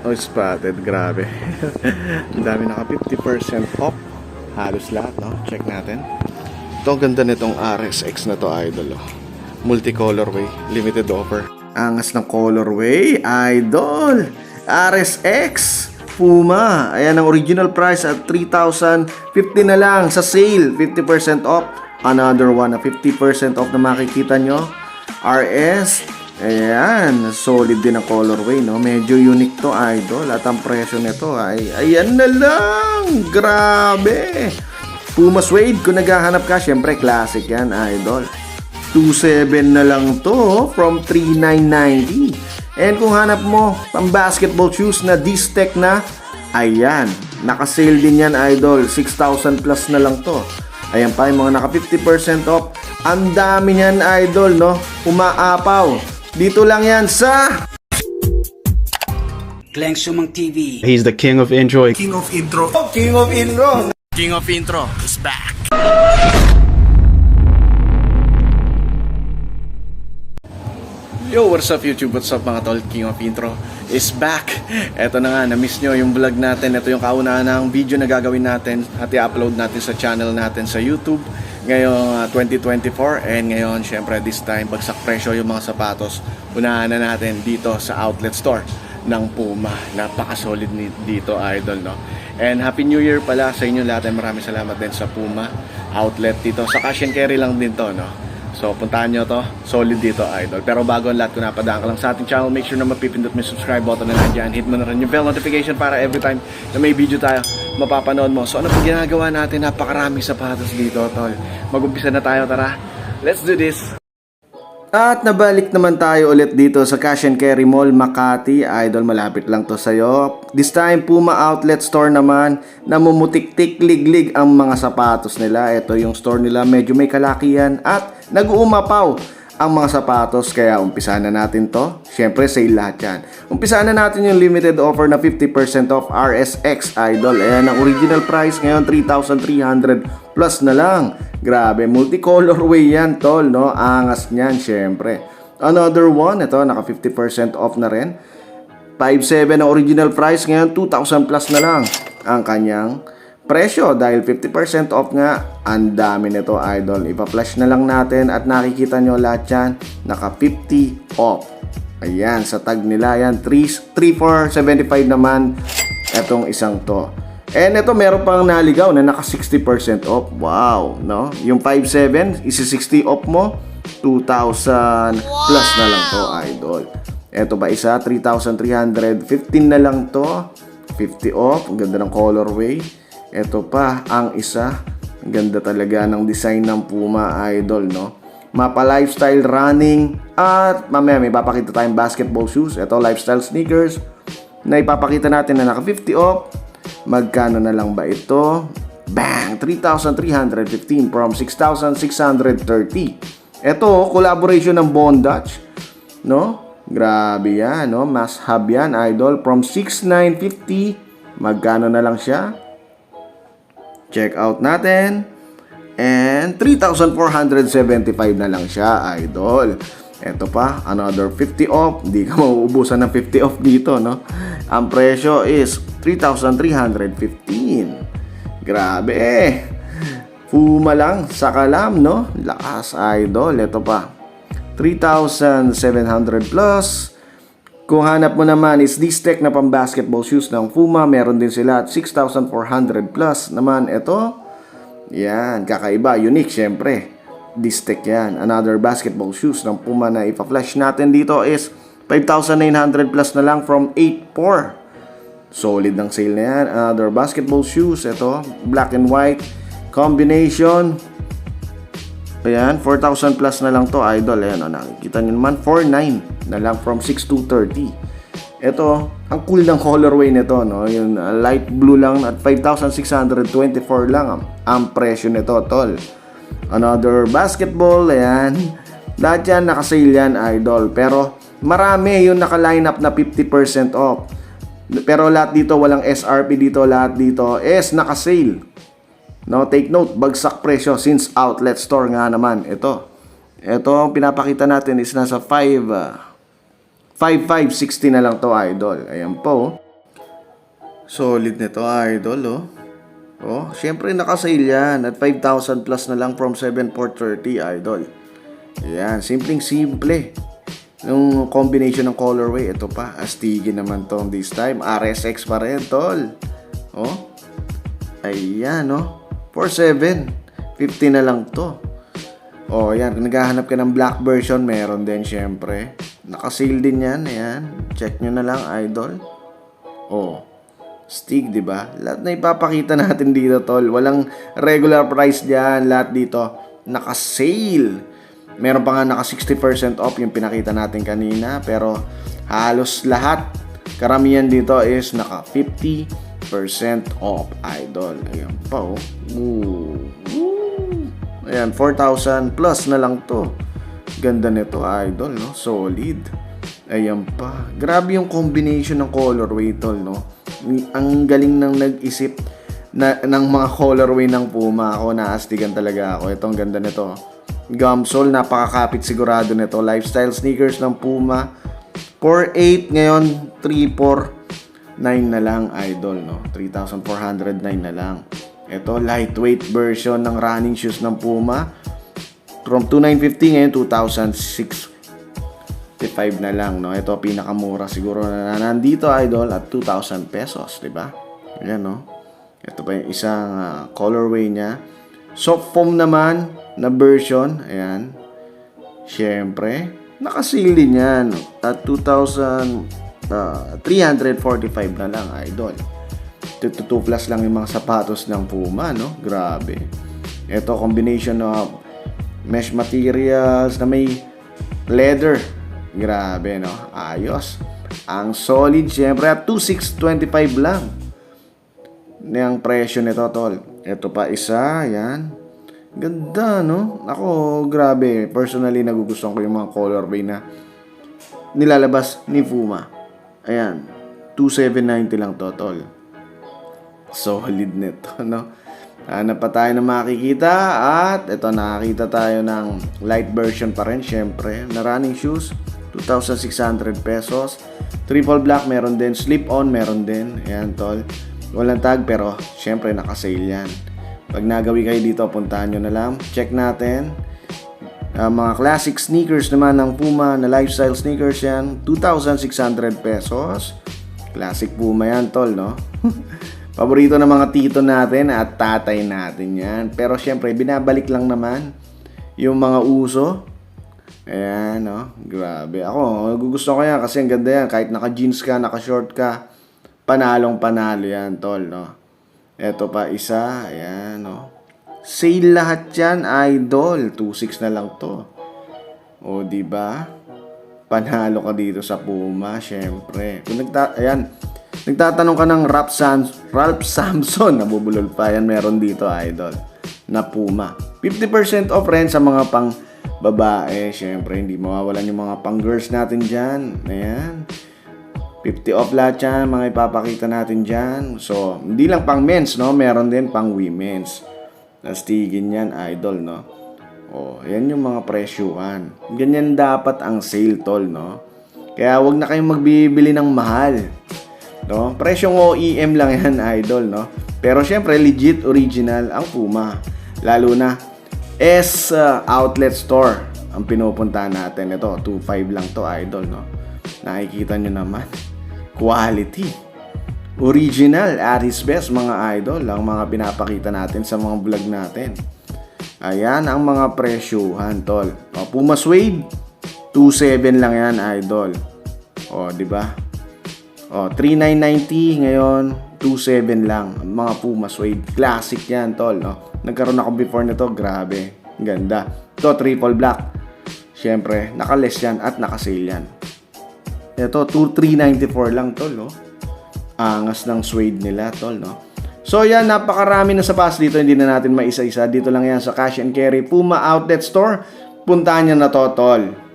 Oh, spotted. Grabe. Ang dami naka 50% off. Halos lahat, no? Check natin. Ito, ganda nitong RSX na to, idol. Oh. Multicolorway. Limited offer. Angas ng colorway, idol. RSX. Puma. Ayan ang original price at 3,050 na lang sa sale. 50% off. Another one na 50% off na makikita nyo. RS. Ayan, solid din ang colorway, no? Medyo unique to, idol. At ang presyo nito ay, ayan na lang! Grabe! Puma Suede, kung naghahanap ka, syempre classic yan, idol. 2.7 na lang to from 3.990. And kung hanap mo pang basketball shoes na D-Tech na, ayan, naka-sale din yan, idol. 6,000 plus na lang to. Ayan pa yung mga naka 50% off. Ang dami niyan, idol, no? Umaapaw. Dito lang yan sa... Glenn Sumang TV. He's the king of enjoy. King of Intro. King of Intro. King of Intro is back. Yo, what's up YouTube? What's up mga tol? King of Intro is back. Eto na nga, na-miss nyo yung vlog natin. Ito yung kauna ng video na gagawin natin at i-upload natin sa channel natin sa YouTube ngayong ah, 2024 and ngayon syempre this time bagsak presyo yung mga sapatos unahan na natin dito sa outlet store ng Puma napaka-solid ni- dito idol no and Happy New Year pala sa inyo lahat and maraming salamat din sa Puma outlet dito sa cash and carry lang din to no So, puntahan nyo to. Solid dito, idol. Pero bago ang lahat, kung napadaan ka lang sa ating channel, make sure na mapipindot mo yung subscribe button na nandiyan. Hit mo na rin yung bell notification para every time na may video tayo, mapapanood mo. So, ano pa ginagawa natin? Napakaraming sapatos dito, tol. Mag-umpisa na tayo, tara. Let's do this! At nabalik naman tayo ulit dito sa Cash and Carry Mall, Makati. Idol, malapit lang to sa'yo. This time, Puma Outlet Store naman. Namumutik-tik, liglig ang mga sapatos nila. Ito yung store nila, medyo may kalakihan at nag-uumapaw ang mga sapatos. Kaya umpisa na natin to. Siyempre, sale lahat yan. Umpisa na natin yung limited offer na 50% off RSX Idol. Ayan, ang original price ngayon, 3,300 plus na lang. Grabe, multicolorway yan, tol, no? Angas niyan, syempre. Another one, ito, naka 50% off na rin. 5.7 ang original price, ngayon 2,000 plus na lang ang kanyang presyo dahil 50% off nga. Ang dami nito, idol. Ipa-flash na lang natin at nakikita nyo lahat yan, naka 50 off. Ayan, sa tag nila, yan, 3, 3 for 75 naman etong isang to. And ito, meron pang naligaw na naka 60% off. Wow, no? Yung 5.7, isi 60 off mo, 2,000 plus na lang to, idol. Ito ba isa, 3,315 na lang to. 50 off, ang ganda ng colorway. Ito pa, ang isa, ang ganda talaga ng design ng Puma Idol, no? Mapa lifestyle running at mamaya may papakita tayong basketball shoes. Ito, lifestyle sneakers na ipapakita natin na naka 50 off. Magkano na lang ba ito? Bang! 3,315 from 6,630. Ito, collaboration ng Bondage. No? Grabe yan, no? Mas hub yan, idol. From 6,950, magkano na lang siya? Check out natin. And 3,475 na lang siya, idol. Ito pa, another 50 off. Hindi ka mauubusan ng 50 off dito, no? Ang presyo is 3,315. Grabe eh. Puma lang sa kalam, no? Lakas, idol. Ito pa. 3,700 plus. Kung hanap mo naman is this tech na pang basketball shoes ng Puma, meron din sila at 6,400 plus naman ito. Yan, kakaiba, unique syempre. This tech yan. Another basketball shoes ng Puma na ipa-flash natin dito is 5,900 plus na lang from 8.4. Solid ng sale na yan. Another basketball shoes, ito, black and white combination. Ayan, 4,000 plus na lang to, idol. Ayan, o, nakikita nyo naman, 4,900 na lang from 6,230. Ito, ang cool ng colorway nito, no? Yung uh, light blue lang at 5,624 lang ang, ang presyo nito, tol. Another basketball, ayan. Lahat yan, nakasale yan, idol. Pero, marami yung naka-line up na 50% off. Pero lahat dito, walang SRP dito, lahat dito is naka-sale. No, take note, bagsak presyo since outlet store nga naman. Ito. Ito ang pinapakita natin is nasa 5 uh, 5560 na lang to idol. Ayan po. Solid nito, idol, oh. Oh, syempre nakasale yan at 5,000 plus na lang from 7,430, idol. Yan, simpleng simple. Yung combination ng colorway, ito pa, astigin naman tong this time. RSX pa rin, tol. Oh, ayan, oh. 4,7. 50 na lang to. Oh, yan. Kung naghahanap ka ng black version, meron din, syempre. Nakasale din yan, ayan. Check nyo na lang, idol. Oh, Stig, di ba? Lahat na ipapakita natin dito, tol. Walang regular price diyan. Lahat dito naka-sale. Meron pa nga naka 60% off yung pinakita natin kanina. Pero halos lahat, karamihan dito is naka 50% off, idol. Ayan pa, oh. Ooh. Ayan, 4,000 plus na lang to. Ganda nito, idol, no? Solid. Ayan pa. Grabe yung combination ng colorway, tol, no? Ang galing nang nag-isip na, ng mga colorway ng Puma. Ako, naastigan talaga ako. Ito, ang ganda nito. Gumsole, napakakapit sigurado nito. Lifestyle sneakers ng Puma. 4.8 ngayon, 3.4 9 na lang, idol, no? 3,409 na lang. Ito, lightweight version ng running shoes ng Puma. From 2,950 ngayon, 2,006 55 na lang, no? Ito pinakamura siguro na nandito idol at 2,000 pesos, 'di ba? Ayan, no? Ito pa yung isang ah, colorway niya. Soft foam naman na version, ayan. Siyempre, nakasale din yan at 2,345 na lang, idol. 2 plus lang yung mga sapatos ng Puma, no? Grabe. Ito, combination of mesh materials na may leather. Grabe, no? Ayos. Ang solid, syempre, at 2,625 lang. Yung presyo nito, tol. Ito pa isa, yan. Ganda, no? Ako, grabe. Personally, nagugustuhan ko yung mga colorway na nilalabas ni Puma. Ayan. 2,790 lang to, tol. Solid nito, no? Hanap pa tayo ng makikita at ito nakakita tayo ng light version pa rin syempre. Na running shoes 2,600 pesos. Triple black meron din. Slip on meron din. Ayan tol. Walang tag pero syempre nakasale yan. Pag nagawi kayo dito puntahan nyo na lang. Check natin. Ah, mga classic sneakers naman ng Puma na lifestyle sneakers yan. 2,600 pesos. Classic Puma yan tol no Paborito ng mga tito natin at tatay natin yan. Pero syempre, binabalik lang naman yung mga uso. Ayan, no? Grabe. Ako, gusto ko yan kasi ang ganda yan. Kahit naka-jeans ka, naka-short ka, panalong panalo yan, tol, no? Ito pa isa, ayan, no? Sale lahat yan, idol. 2.6 na lang to. O, di ba? Panalo ka dito sa Puma, syempre. Kung nagta... Ayan, Nagtatanong ka ng Ralph, Sam- Ralph Samson, nabubulol pa yan, meron dito, idol, na Puma. 50% off rin sa mga pang babae, syempre, hindi mawawalan yung mga pang girls natin dyan. Ayan. 50 off lahat yan, mga ipapakita natin dyan. So, hindi lang pang men's, no? Meron din pang women's. Nastigin yan, idol, no? Oh, yan yung mga presyuhan. Ganyan dapat ang sale, tol, no? Kaya wag na kayong magbibili ng mahal. No? Presyong OEM lang yan, idol, no? Pero syempre, legit original ang Puma. Lalo na S uh, outlet store ang pinupuntahan natin. Ito, 2.5 lang to, idol, no? Nakikita nyo naman. Quality. Original, at its best, mga idol. Ang mga pinapakita natin sa mga vlog natin. Ayan ang mga presyuhan, tol. O, Puma Suede, 2.7 lang yan, idol. O, di ba? Oh, 3990 ngayon, 27 lang. Mga Puma Suede. Classic yan, tol. No? Nagkaroon ako before nito, grabe. Ganda. Ito, triple black. Siyempre, nakaless yan at nakasale yan. Ito, 2394 lang, tol. No? Angas ng suede nila, tol. No? So, yan, napakarami na sapatos dito. Hindi na natin maisa-isa. Dito lang yan sa Cash and Carry Puma Outlet Store. Puntahan nyo na to, tol.